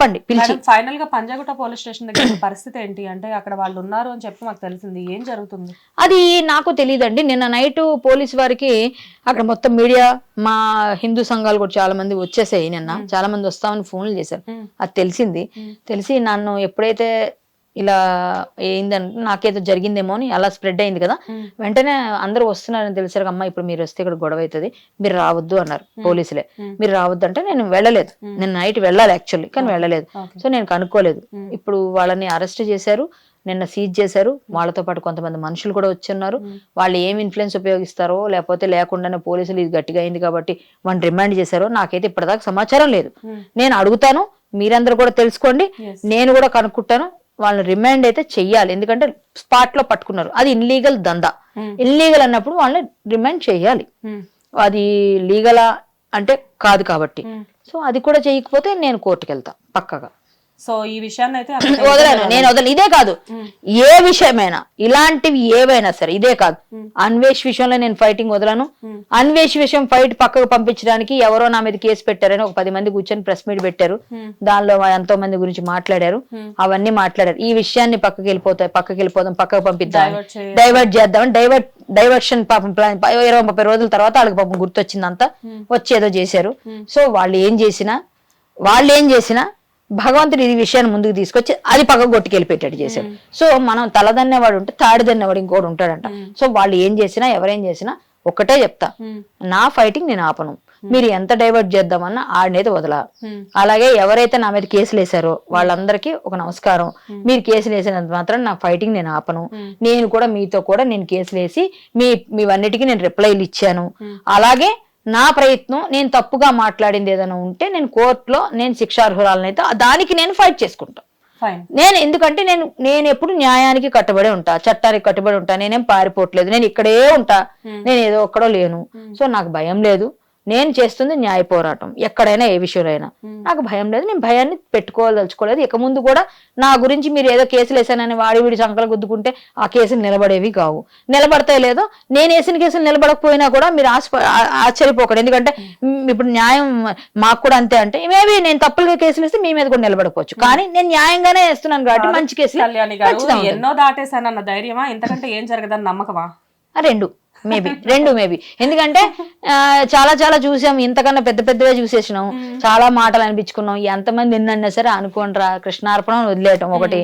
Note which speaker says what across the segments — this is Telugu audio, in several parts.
Speaker 1: చెప్పండి పిలిచి.
Speaker 2: ఫైనల్గా పంజాగుట్ట పోలీస్ స్టేషన్ దగ్గర పరిస్థితి ఏంటి? అంటే అక్కడ వాళ్ళు ఉన్నారు అని చెప్పి మాకు తెలిసింది. ఏం జరుగుతుంది?
Speaker 1: అది నాకు తెలియదండి నిన్న నైట్ పోలీస్ వారికి అక్కడ మొత్తం మీడియా మా హిందూ సంఘాలు కూడా చాలా మంది వచ్చేసాయి నిన్న. చాలా మంది వస్తామని ఫోన్లు చేశారు. అది తెలిసింది. తెలిసి నన్ను ఎప్పుడైతే ఇలా ఏందంటే నాకేదో జరిగిందేమో అని అలా స్ప్రెడ్ అయింది కదా. వెంటనే అందరూ వస్తున్నారని తెలిసారు అమ్మ ఇప్పుడు మీరు వస్తే ఇక్కడ గొడవ అవుతుంది మీరు రావద్దు అన్నారు పోలీసులే. మీరు రావద్దు అంటే నేను వెళ్ళలేదు నేను నైట్ వెళ్ళాలి యాక్చువల్లీ కానీ వెళ్ళలేదు సో నేను కనుక్కోలేదు. ఇప్పుడు వాళ్ళని అరెస్ట్ చేశారు నిన్న సీజ్ చేశారు వాళ్ళతో పాటు కొంతమంది మనుషులు కూడా వచ్చున్నారు
Speaker 2: మ్మ్.
Speaker 1: వాళ్ళు ఏం ఇన్ఫ్లుయెన్స్ ఉపయోగిస్తారో లేకపోతే లేకుండానే పోలీసులు ఇది గట్టిగా అయింది కాబట్టి వాళ్ళు రిమాండ్ చేశారో నాకైతే ఇప్పటిదాకా సమాచారం లేదు. నేను అడుగుతాను మీరందరూ కూడా తెలుసుకోండి. నేను కూడా కనుక్కుంటాను వాళ్ళని రిమాండ్ అయితే చెయ్యాలి. ఎందుకంటే స్పాట్లో పట్టుకున్నారు. అది ఇన్లీగల్ దందా. ఇన్లీగల్ అన్నప్పుడు వాళ్ళని రిమాండ్ చేయాలి
Speaker 2: మ్మ్.
Speaker 1: అది లీగలా అంటే కాదు కాబట్టి. సో అది కూడా చేయకపోతే నేను కోర్టుకు వెళ్తా పక్కగా.
Speaker 2: సో ఈ విషయాన్ని అయితే
Speaker 1: వదలను నేను వదలను ఇదే కాదు. ఏ విషయమైనా ఇలాంటివి ఏవైనా సరే ఇదే కాదు. అన్వేష్ విషయంలో నేను ఫైటింగ్ వదలను. అన్వేష్ విషయం ఫైట్ పక్కకు పంపించడానికి ఎవరో నా మీద కేసు పెట్టారని ఒక పది మంది కూర్చొని ప్రెస్ మీట్ పెట్టారు. దానిలో ఎంతో మంది గురించి మాట్లాడారు. అవన్నీ మాట్లాడారు ఈ విషయాన్ని పక్కకి వెళ్ళిపోతాయి పక్కకి వెళ్ళిపోదాం పక్కకు పంపిద్దాం డైవర్ట్ చేద్దాం డైవర్ట్ డైవర్షన్ పాపం ప్లాన్ ఇరవై ముప్పై రోజుల తర్వాత వాళ్ళకి పాపం గుర్తొచ్చిందంతా
Speaker 2: మ్మ్.
Speaker 1: వచ్చి ఏదో చేశారు. సో వాళ్ళు ఏం చేసినా వాళ్ళు ఏం చేసినా భగవంతుడు ఈ విషయాన్ని ముందుకు తీసుకొచ్చి అది పక్కకు కొట్టుకెళ్ళిపెట్టాడు చేశాడు. సో మనం తలదన్నేవాడు ఉంటే తాడిదన్నేవాడు ఇంకోటి ఉంటాడంట. సో వాళ్ళు ఏం చేసినా ఎవరేం చేసినా ఒకటే చెప్తా. నా ఫైటింగ్ నేను ఆపను. మీరు ఎంత డైవర్ట్ చేద్దామన్నా ఆడినైతే వదలా. అలాగే ఎవరైతే నా మీద కేసులు వేశారో వాళ్ళందరికీ ఒక నమస్కారం. మీరు కేసులు వేసినంత మాత్రం నా ఫైటింగ్ నేను ఆపను. నేను కూడా మీతో కూడా నేను కేసులు వేసి మీ మీవన్నిటికీ నేను రిప్లైలు ఇచ్చాను. అలాగే నా ప్రయత్నం నేను తప్పుగా మాట్లాడింది ఏదైనా ఉంటే నేను కోర్టులో నేను శిక్షార్హురాలనైతే దానికి నేను ఫైట్ చేసుకుంటా.
Speaker 2: ఫైన్
Speaker 1: నేను ఎందుకంటే నేను నేను ఎప్పుడు న్యాయానికి కట్టుబడి ఉంటా చట్టానికి కట్టుబడి ఉంటా నేనేం పారిపోవట్లేదు నేను ఇక్కడే ఉంటా నేను ఏదో ఒక్కడో లేను. సో నాకు భయం లేదు. నేను చేస్తుంది న్యాయ పోరాటం ఎక్కడైనా ఏ విషయంలో అయినా. నాకు భయం లేదు నేను భయాన్ని పెట్టుకోదలుచుకోలేదు. ఇక ముందు కూడా నా గురించి మీరు ఏదో కేసులు వేసానని వాడి వీడి సంకలు గుద్దుకుంటే ఆ కేసులు నిలబడేవి కావు. నిలబడతాయి లేదో నేను వేసిన కేసులు నిలబడకపోయినా కూడా మీరు ఆశ ఆశ్చర్యపోకండి. ఎందుకంటే ఇప్పుడు న్యాయం మాకు కూడా అంతే అంటే మేబీ నేను తప్పులుగా కేసులు వేస్తే మీ మీద కూడా నిలబడకపోవచ్చు. కానీ నేను న్యాయంగానే వేస్తున్నాను కాబట్టి మంచి కేసులు.
Speaker 2: ఎన్నో దాటేసానన్న ధైర్యమా? ఇంతకంటే ఏం జరగదని నమ్మకమా?
Speaker 1: రెండు. మేబీ రెండు మేబీ ఎందుకంటే చాలా చాలా చూసాం. ఇంతకన్నా పెద్ద పెద్దవే చూసేసినాం. చాలా మాటలు అనిపించుకున్నాం. ఎంతమంది ఎన్నన్నా సరే అనుకోండిరా కృష్ణార్పణం వదిలేయటం ఒకటి.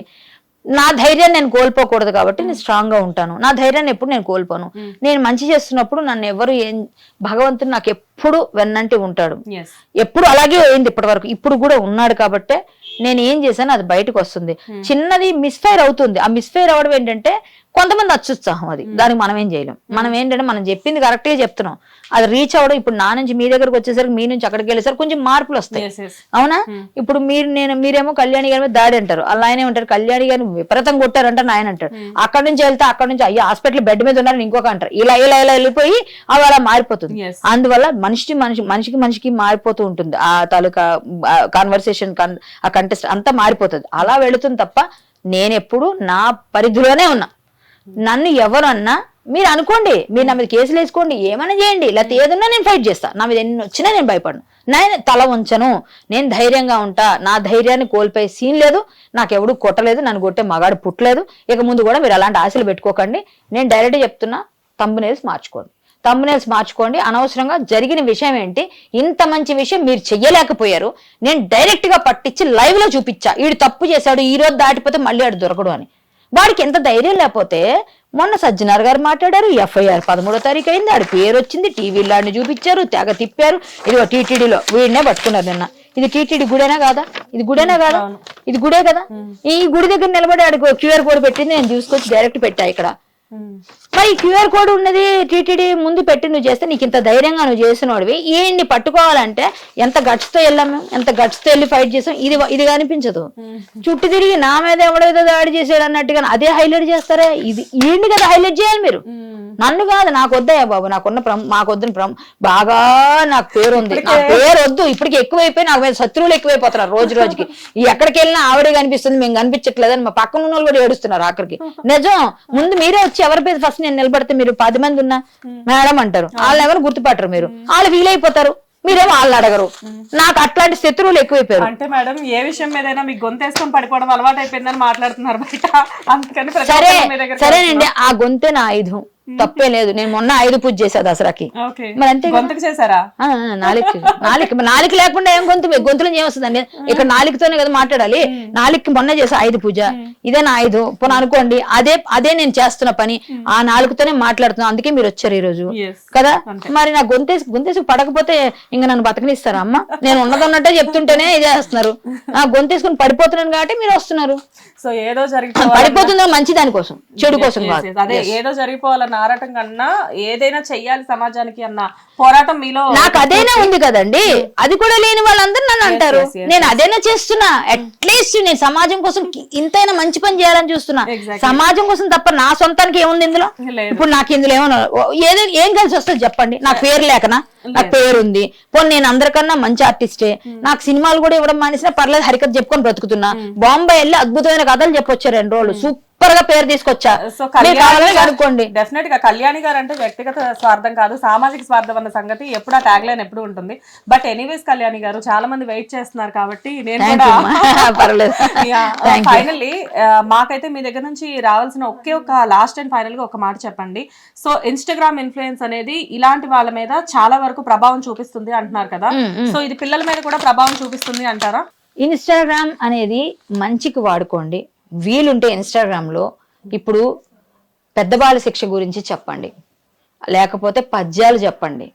Speaker 1: నా ధైర్యాన్ని నేను కోల్పోకూడదు కాబట్టి నేను స్ట్రాంగ్గా ఉంటాను. నా ధైర్యాన్ని ఎప్పుడు నేను కోల్పోను. నేను మంచి చేస్తున్నప్పుడు నన్ను ఎవరు ఏం భగవంతుడు నాకు ఎప్పుడు వెన్నంటి ఉంటాడు. ఎప్పుడు అలాగే అయింది ఇప్పటి వరకు ఇప్పుడు కూడా ఉన్నాడు కాబట్టే నేను ఏం చేశాను అది బయటకు వస్తుంది. చిన్నది మిస్ఫైర్ అవుతుంది. ఆ మిస్ఫైర్ అవడం ఏంటంటే కొంతమంది అత్యుత్సాహం అది. దానికి మనం ఏం చేయలేం. మనం ఏంటంటే మనం చెప్పింది కరెక్ట్గా చెప్తున్నాం. అది రీచ్ అవ్వడం ఇప్పుడు నా నుంచి మీ దగ్గరకు వచ్చేసరికి మీ నుంచి అక్కడికి వెళ్ళేసరికి కొంచెం మార్పులు వస్తాయి. అవునా? ఇప్పుడు మీరు నేను మీరేమో కళ్యాణి గారి మీద దాడి అంటారు. అలా ఆయనే ఉంటారు కళ్యాణి గారిని విపరీతం కొట్టారంటారు ఆయన అంటారు. అక్కడ నుంచి వెళ్తే అక్కడ నుంచి అయ్యో హాస్పిటల్ బెడ్ మీద ఉన్నారని ఇంకొక అంటారు. ఇలా ఇలా ఇలా వెళ్ళిపోయి అవి అలా మారిపోతుంది. అందువల్ల మనిషి మనిషి మనిషికి మనిషికి మారిపోతూ ఉంటుంది. ఆ తాలూకా కాన్వర్సేషన్ ఆ కంటెస్ట్ అంతా మారిపోతుంది. అలా వెళుతుంది తప్ప నేను ఎప్పుడు నా పరిధిలోనే ఉన్నా. నన్ను ఎవరన్నా మీరు అనుకోండి మీరు నా మీద కేసులు వేసుకోండి ఏమైనా చేయండి లేకపోతే ఏదన్నా నేను ఫైట్ చేస్తాను నా మీద ఎన్ని వచ్చినా నేను భయపడను. నేను తల ఉంచను నేను ధైర్యంగా ఉంటా నా ధైర్యాన్ని కోల్పోయే సీన్ లేదు నాకు ఎవడు కొట్టలేదు నన్ను కొట్టే మగాడు పుట్టలేదు ఇక ముందు కూడా మీరు అలాంటి ఆశలు పెట్టుకోకండి. నేను డైరెక్ట్గా చెప్తున్నా తమ్మునేల్స్ మార్చుకోండి. తమ్మునేల్స్ మార్చుకోండి అనవసరంగా జరిగిన విషయం ఏంటి ఇంత మంచి విషయం మీరు చెయ్యలేకపోయారు నేను డైరెక్ట్గా పట్టించి లైవ్లో చూపించా. వీడు తప్పు చేశాడు ఈ రోజు దాటిపోతే మళ్ళీ ఆడు దొరకడు అని. వాడికి ఎంత ధైర్యం లేకపోతే మొన్న సజ్జనార్ గారు మాట్లాడారు ఎఫ్ఐఆర్ పదమూడో తారీఖు అయింది ఆడి పేరు వచ్చింది టీవీలో ఆడిని చూపించారు తెగ తిప్పారు. ఇదిగో టీటీడీలో వీడినే పట్టుకున్నారు నిన్న. ఇది టీటీడీ గుడేనా కాదా? ఇది గుడేనా కాదా? ఇది గుడే కదా? ఈ గుడి దగ్గర నిలబడి ఆడికి క్యూఆర్ కోడ్ పెట్టింది నేను చూసుకొచ్చి డైరెక్ట్ పెట్టా ఇక్కడ. మరి క్యూఆర్ కోడ్ ఉన్నది టీటీడీ ముందు పెట్టి నువ్వు చేస్తే నీకు ఇంత ధైర్యంగా నువ్వు చేసినోడివి ఏంటి పట్టుకోవాలంటే ఎంత గట్స్తో వెళ్ళాం మేము? ఎంత గట్స్తో వెళ్ళి ఫైట్ చేసాం? ఇది ఇది కనిపించదు. చుట్టూ తిరిగి నా మీద ఎవడేదో దాడి చేసాడు అన్నట్టుగా అదే హైలైట్ చేస్తారా? ఇది ఏంటి కదా హైలైట్ చేయాలి మీరు? నన్ను కాదు నాకు వద్దయ్యా బాబు. నాకున్న ప్రమ్ మాకు వద్దని ప్రమ్ బాగా నాకు పేరు ఉంది నా పేరు వద్దు ఇప్పటికి ఎక్కువైపోయి నాకు మీద శత్రువులు ఎక్కువైపోతున్నారు రోజు రోజుకి. ఎక్కడికి వెళ్ళినా ఆవిడే కనిపిస్తుంది. మేము కనిపించట్లేదని మా పక్కన ఉన్న వాళ్ళు కూడా ఏడుస్తున్నారు ఆఖరికి. నిజం. ముందు మీరే వచ్చి ఎవరి ఫస్ట్ నేను నిలబడితే మీరు పది మంది ఉన్నా మేడం అంటారు. వాళ్ళు ఎవరు గుర్తుపట్టరు మీరు. వాళ్ళు ఫీల్ అయిపోతారు మీరేమో వాళ్ళని అడగరు. నాకు అట్లాంటి శత్రువులు ఎక్కువైపోయారు.
Speaker 2: అంటే మేడం ఏ విషయం మీదైనా మీకు గొంతేసుకొని పడిపోవడం అలవాటు అయిపోయిందని మాట్లాడుతున్నారు బయట. అందుకని
Speaker 1: సరే సరేనండి. ఆ గొంతే నా ఆయుధం తప్పే లేదు. నేను మొన్న ఆయుధ పూజ చేశా దసరాకి. మరి అంతే
Speaker 2: చేశారా?
Speaker 1: నాలిక మరి నాలిక లేకుండా ఏం గొంతు గొంతులో ఏమొస్తుందండి ఇక్కడ నాలికతోనే కదా మాట్లాడాలి. నాలికకి మొన్న చేసా ఆయుధ పూజ. ఇదే నా ఆయుధం పోనీ అనుకోండి అదే అదే నేను చేస్తున్న పని. ఆ నాలుగుతోనే మాట్లాడుతున్నా. అందుకే మీరు వచ్చారు ఈ రోజు. కదా? మరి నా గొంతేసి గొంతేసి పడకపోతే ఇంకా నన్ను బతకనిస్తారా అమ్మ? నేను ఉన్నదన్నట్టే చెప్తుంటేనే ఇదే చేస్తున్నారు. నా గొంతేసుకుని పడిపోతున్నాను కాబట్టి మీరు వస్తున్నారు.
Speaker 2: సో ఏదో
Speaker 1: పడిపోతుందో మంచి దానికోసం చెడు కోసం కాదు.
Speaker 2: అదే ఏదో జరిగిపోవాలన్న ఆరాటం కన్నా ఏదైనా చెయ్యాలి సమాజానికి అన్న పోరాటం మీలో
Speaker 1: నాకు అదేనా ఉంది. కదండి? అది కూడా లేని వాళ్ళందరూ నన్ను అంటారు. నేను అదేనా చేస్తున్నా? అట్లీస్ట్ నేను సమాజం కోసం ఇంతైనా మంచి పని చేయాలని చూస్తున్నా. సమాజం కోసం తప్ప నా సొంతానికి ఏముంది ఇందులో. ఇప్పుడు నాకు ఇందులో ఏమన్నా ఏదో ఏం కలిసి వస్తుంది చెప్పండి. నాకు పేరు లేకనా? నాకు పేరు ఉంది పోనీ నేను అందరికన్నా మంచి ఆర్టిస్టే. నాకు సినిమాలు కూడా ఇవ్వడం మానేసినా పర్లేదు హరికథ చెప్పుకొని బ్రతుకుతున్నా. బాంబే వెళ్ళి అద్భుతమైన కథలు చెప్పొచ్చా రెండు రోజులు. సూపర్ గా పేరు తీసుకొచ్చా.
Speaker 2: సో
Speaker 1: అనుకోండి
Speaker 2: డెఫినెట్గా కళ్యాణి గారు అంటే వ్యక్తిగత స్వార్థం కాదు సామాజిక స్వార్థం అన్న సంగతి ఎప్పుడు ఆ ట్యాగ్ లైన్ ఎప్పుడు ఉంటుంది. బట్ ఎనీవేస్ కళ్యాణి గారు చాలా మంది వెయిట్ చేస్తున్నారు కాబట్టి నేను కూడా. ఫైనల్లీ మాకైతే మీ దగ్గర నుంచి రావాల్సిన ఒకే ఒక లాస్ట్ అండ్ ఫైనల్గా ఒక మాట చెప్పండి. సో ఇన్స్టాగ్రామ్ ఇన్ఫ్లుయెన్స్ అనేది ఇలాంటి వాళ్ళ మీద చాలా వరకు ప్రభావం చూపిస్తుంది అంటున్నారు కదా. సో ఇది పిల్లల మీద కూడా ప్రభావం చూపిస్తుంది అంటారా?
Speaker 1: ఇన్స్టాగ్రామ్ అనేది మంచికి వాడుకోండి. వీలుంటే ఇన్స్టాగ్రామ్లో ఇప్పుడు పెద్దవాళ్ళ శిక్ష గురించి చెప్పండి. లేకపోతే పద్యాలు చెప్పండి.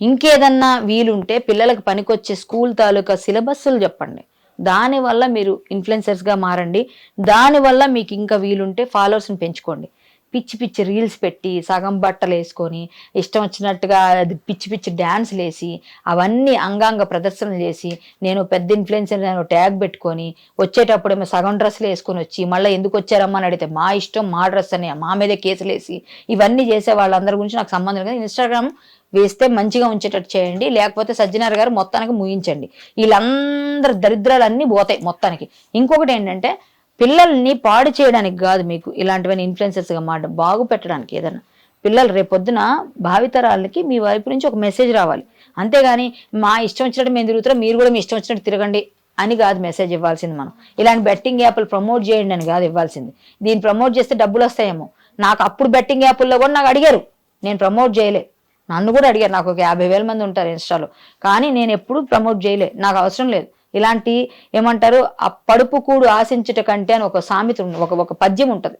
Speaker 1: ఇంకేదన్నా వీలుంటే పిల్లలకు పనికొచ్చే స్కూల్ తాలూకా సిలబస్సులు చెప్పండి. దానివల్ల మీరు ఇన్ఫ్లుయెన్సర్స్గా మారండి. దానివల్ల మీకు ఇంకా వీలుంటే ఫాలోవర్స్ని పెంచుకోండి. పిచ్చి పిచ్చి రీల్స్ పెట్టి సగం బట్టలు వేసుకొని ఇష్టం వచ్చినట్టుగా అది పిచ్చి పిచ్చి డ్యాన్స్లు వేసి అవన్నీ అంగాంగ ప్రదర్శనలు చేసి నేను పెద్ద ఇన్ఫ్లుయెన్సర్ నేను ట్యాగ్ పెట్టుకొని వచ్చేటప్పుడేమో సగం డ్రెస్సులు వేసుకొని వచ్చి మళ్ళీ ఎందుకు వచ్చారమ్మా అని అడిగితే మా ఇష్టం మా డ్రెస్ అని మా మీదే కేసులు వేసి ఇవన్నీ చేసే వాళ్ళందరి గురించి నాకు సంబంధం లేదు. ఇన్స్టాగ్రామ్ వేస్తే మంచిగా ఉంచేటట్టు చేయండి లేకపోతే సజ్జనార్ గారు మొత్తానికి ముగించండి. వీళ్ళందరి దరిద్రాలన్నీ పోతాయి మొత్తానికి. ఇంకొకటి ఏంటంటే పిల్లల్ని పాడు చేయడానికి కాదు మీకు ఇలాంటివన్నీ influencers మాట బాగు పెట్టడానికి ఏదైనా. పిల్లలు రేపొద్దున భావితరాలకి మీ వైపు నుంచి ఒక మెసేజ్ రావాలి. అంతేగాని మా ఇష్టం వచ్చినట్టు మేము తిరుగుతున్నాం మీరు కూడా మీ ఇష్టం వచ్చినట్టు తిరగండి అని కాదు మెసేజ్ ఇవ్వాల్సింది మనం. ఇలాంటి బెట్టింగ్ యాప్లు ప్రమోట్ చేయండి అని కాదు ఇవ్వాల్సింది. దీన్ని ప్రమోట్ చేస్తే డబ్బులు వస్తాయేమో. నాకు అప్పుడు బెట్టింగ్ యాప్ల్లో కూడా నాకు అడిగారు. నేను ప్రమోట్ చేయలే. నన్ను కూడా అడిగారు. నాకు ఒక యాభై వేల మంది ఉంటారు ఇన్స్టాలో కానీ నేను ఎప్పుడు ప్రమోట్ చేయలే. నాకు అవసరం లేదు. ఇలాంటి ఏమంటారు ఆ పడుపు కూడు ఆశించుట కంటే అని ఒక సామెత ఒక ఒక పద్యం ఉంటుంది.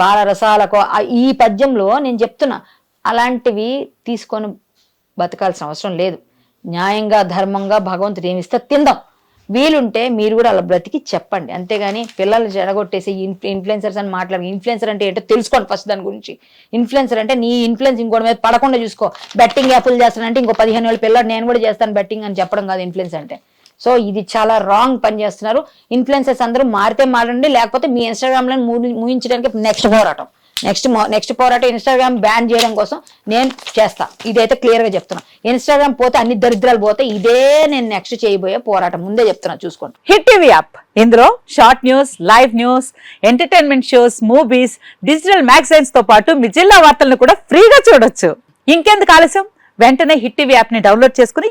Speaker 1: బాల రసాలకు ఈ పద్యంలో నేను చెప్తున్నా అలాంటివి తీసుకొని బతకాల్సిన అవసరం లేదు. న్యాయంగా ధర్మంగా భగవంతుడు ఏమిస్తే తిందాం. వీలుంటే మీరు కూడా అలా బ్రతికి చెప్పండి. అంతేగాని పిల్లలు జడగొట్టేసి ఇన్ఫ్లుయెన్సర్స్ అని మాట్లాడి ఇన్ఫ్లుయెన్సర్ అంటే ఏంటో తెలుసుకోండి ఫస్ట్ దాని గురించి. ఇన్ఫ్లుయెన్సర్ అంటే నీ ఇన్ఫ్లుయెన్స్ ఇంకోటి మీద పడకుండా చూసుకో. బెట్టింగ్ యాప్లు చేస్తానంటే ఇంకో పదిహేను వేల పిల్లలు నేను కూడా చేస్తాను బెట్టింగ్ అని చెప్పడం కాదు ఇన్ఫ్లుయెన్స్ అంటే. సో ఇది చాలా రాంగ్ పని చేస్తున్నారు. ఇన్ఫ్లుయెన్సర్స్ అందరూ మారితే మారండి లేకపోతే మీ ఇన్స్టాగ్రామ్లో ముగించడానికి నెక్స్ట్ పోరాటం. నెక్స్ట్ నెక్స్ట్ పోరాటం ఇన్స్టాగ్రామ్ బ్యాన్ చేయడం కోసం నేను చేస్తా. ఇదైతే క్లియర్గా చెప్తున్నా. ఇన్స్టాగ్రామ్ పోతే అన్ని దరిద్రాలు పోతే ఇదే నేను నెక్స్ట్ చేయబోయే పోరాటం. ముందే చెప్తున్నా చూసుకోండి.
Speaker 3: హిట్ టీవీ యాప్ ఇందులో short news live news entertainment shows movies digital మ్యాగజైన్స్తో పాటు మీ జిల్లా వార్తలను కూడా ఫ్రీగా చూడొచ్చు. ఇంకెందుకు ఆలస్యం? వెంటనే హిట్ టీవీ యాప్ని డౌన్లోడ్ చేసుకుని